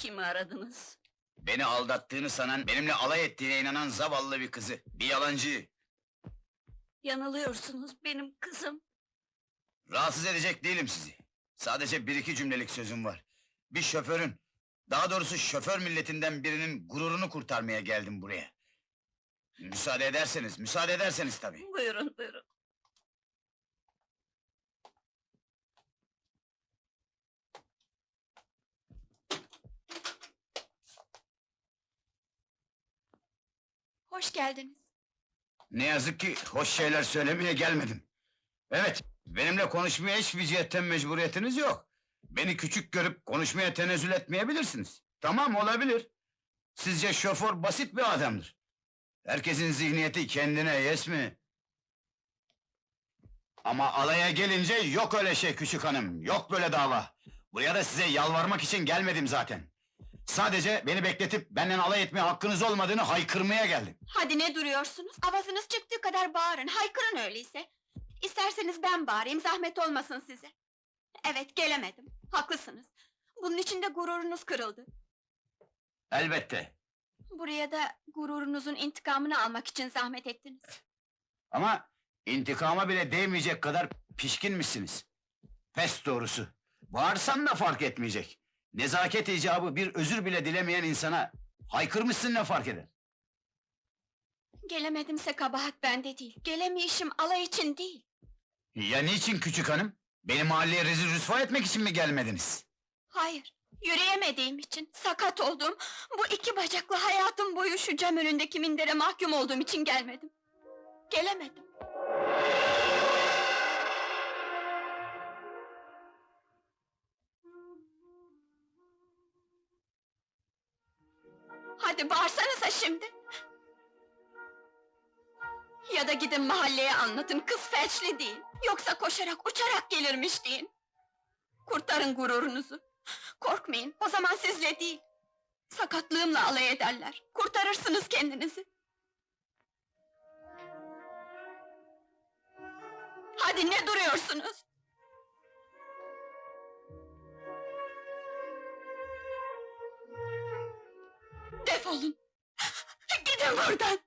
Kimi aradınız? Beni aldattığını sanan, benimle alay ettiğine inanan zavallı bir kızı. Bir yalancı. Yanılıyorsunuz benim kızım. Rahatsız edecek değilim sizi. Sadece bir iki cümlelik sözüm var. Bir şoförün, daha doğrusu şoför milletinden birinin gururunu kurtarmaya geldim buraya. Müsaade ederseniz, müsaade ederseniz tabii. Buyurun buyurun. Hoş geldiniz. Ne yazık ki hoş şeyler söylemeye gelmedim. Evet, benimle konuşmaya hiçbir cihetten mecburiyetiniz yok. Beni küçük görüp konuşmaya tenezzül etmeyebilirsiniz. Tamam, olabilir. Sizce şoför basit bir adamdır. Herkesin zihniyeti kendine, yes mi? Ama alaya gelince yok öyle şey küçük hanım, yok böyle dava. Buraya da size yalvarmak için gelmedim zaten. Sadece beni bekletip benden alay etmeye hakkınız olmadığını haykırmaya geldim. Hadi ne duruyorsunuz? Avazınız çıktığı kadar bağırın, haykırın öyleyse. İsterseniz ben bağırayım, zahmet olmasın size. Evet, gelemedim. Haklısınız. Bunun için de gururunuz kırıldı. Elbette. Buraya da gururunuzun intikamını almak için zahmet ettiniz. Ama intikama bile değmeyecek kadar pişkinmişsiniz. Pes doğrusu. Bağırsan da fark etmeyecek. Nezaket icabı bir özür bile dilemeyen insana haykırmışsın ne fark eder? Gelemedimse kabahat bende değil. Gelemeyişim alay için değil. Ya niçin küçük hanım? Beni mahalleye rezil rüsva etmek için mi gelmediniz? Hayır, yürüyemediğim için, sakat olduğum, bu iki bacaklı hayatım boyu şu cam önündeki mindere mahkum olduğum için gelmedim. Gelemedim. Hadi bağırsanıza şimdi. Ya da gidin mahalleye anlatın, kız felçli değil. Yoksa koşarak, uçarak gelirmiş deyin. Kurtarın gururunuzu. Korkmayın, o zaman sizle değil. Sakatlığımla alay ederler. Kurtarırsınız kendinizi. Hadi ne duruyorsunuz? Defolun. Gidin buradan.